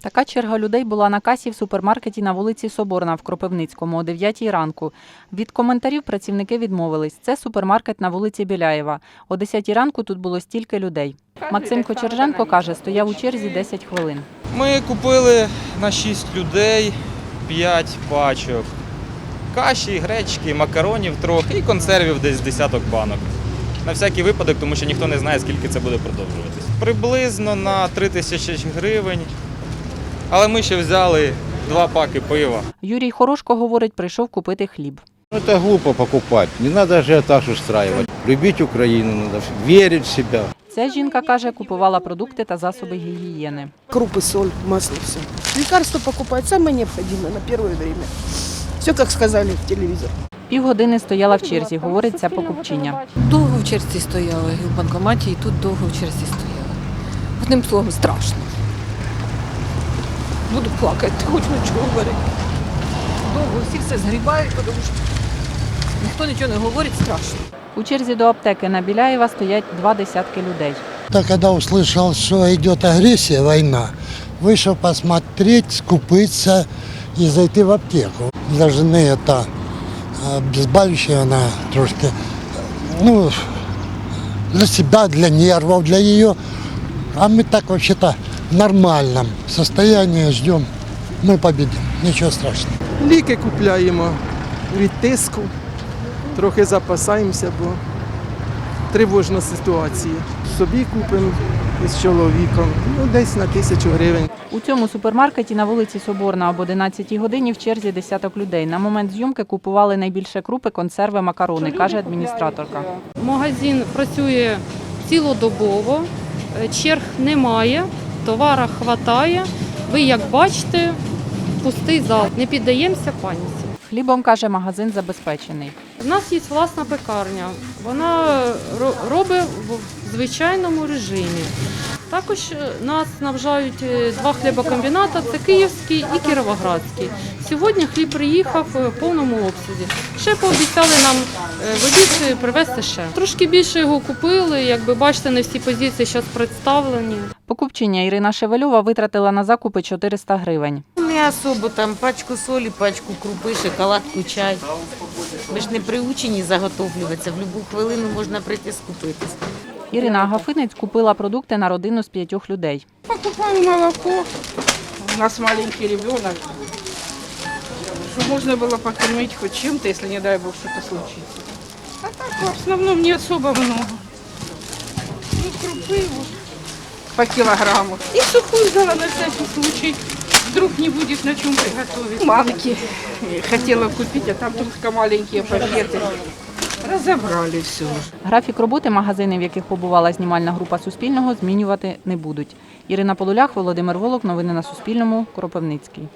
Така черга людей була на касі в супермаркеті на вулиці Соборна в Кропивницькому о 9 ранку. Від коментарів працівники відмовились. Це супермаркет на вулиці Біляєва. О 10 ранку тут було стільки людей. Максим Кочерженко каже, стояв у черзі 10 хвилин. Ми купили на 6 людей 5 пачок. Каші, гречки, макаронів трохи і консервів десь десяток банок. На всякий випадок, тому що ніхто не знає, скільки це буде продовжуватись. Приблизно на 3 тисячі гривень. Але ми ще взяли два паки пива. Юрій Хорошко говорить, прийшов купити хліб. Ну, Это глупо покупать. Не надо ажиотаж устраивать. Любить Украину надо, верить в себя. Ця жінка каже, купувала продукти та засоби гігієни. крупы, соль, масло, все. Лекарства покупать самое необходимое на первое время. Все, как сказали в телевизор. Півгодини стояла в черзі, говорить ця покупчиня. Довго в черзі стояли і в банкоматі, і тут довго в черзі стояли. Одним словом, страшно Буду плакати, хоч нічого говорити. Довго всі все згрібають, тому що ніхто нічого не говорить, страшно. У черзі до аптеки на Біляєва стоять два десятки людей. Так, когда услышал, что идет агрессия, война, вышел посмотреть, скупиться и зайти в аптеку. Должны это а, обезболивающее, она трошки, ну, для себя, для нервов, для ее. А мы так вообще-то в нормальном состоянии ждем. Мы победим, ничего страшного. Ліки купляємо від тиску, трохи запасаємося, бо тривожна ситуація. Собі купимо із чоловіком, ну десь на тисячу гривень. У цьому супермаркеті на вулиці Соборна об 11 годині в черзі десяток людей. На момент зйомки купували найбільше крупи, консерви, макарони, каже адміністраторка. Магазин працює цілодобово, черг немає, товара хватає. Ви як бачите, пустий зал. Не піддаємося паніці. Хлібом каже, магазин забезпечений. У нас є власна пекарня. Вона робить в звичайному режимі. Також е, нас снабжають е, два хлібокомбіната це Київський і Кіровоградський. Сьогодні хліб приїхав е, в повному обсязі. Ще пообіцяли нам водій привезти ще. Трошки більше його купили. Якби бачите, не всі позиції зараз представлені. Покупчиня Ірина Шевельова витратила на закупи 400 гривень. Не особо там пачку солі, пачку крупи, шоколадку, чай. Ми ж не приучені заготовлюватися. В будь-яку хвилину можна прийти скупитись. Ірина Агафинець купила продукти на родину з п'ятьох людей. Покупаю молоко. У нас маленький ребенок. Чтобы можно было покормить хоть чем-то, если, не дай бог, что-то случится. А так, в основном, не особо много. Ну, крупы вот по килограмму. И сухую взяла на всякий случай. Вдруг не будет на чем приготовить. Манки хотела купить, а там только маленькие пакеты. Разобрали все. Графік роботи магазинів, в яких побувала знімальна група Суспільного, змінювати не будуть. Ірина Полулях, Володимир Волок. Новини на Суспільному. Кропивницький.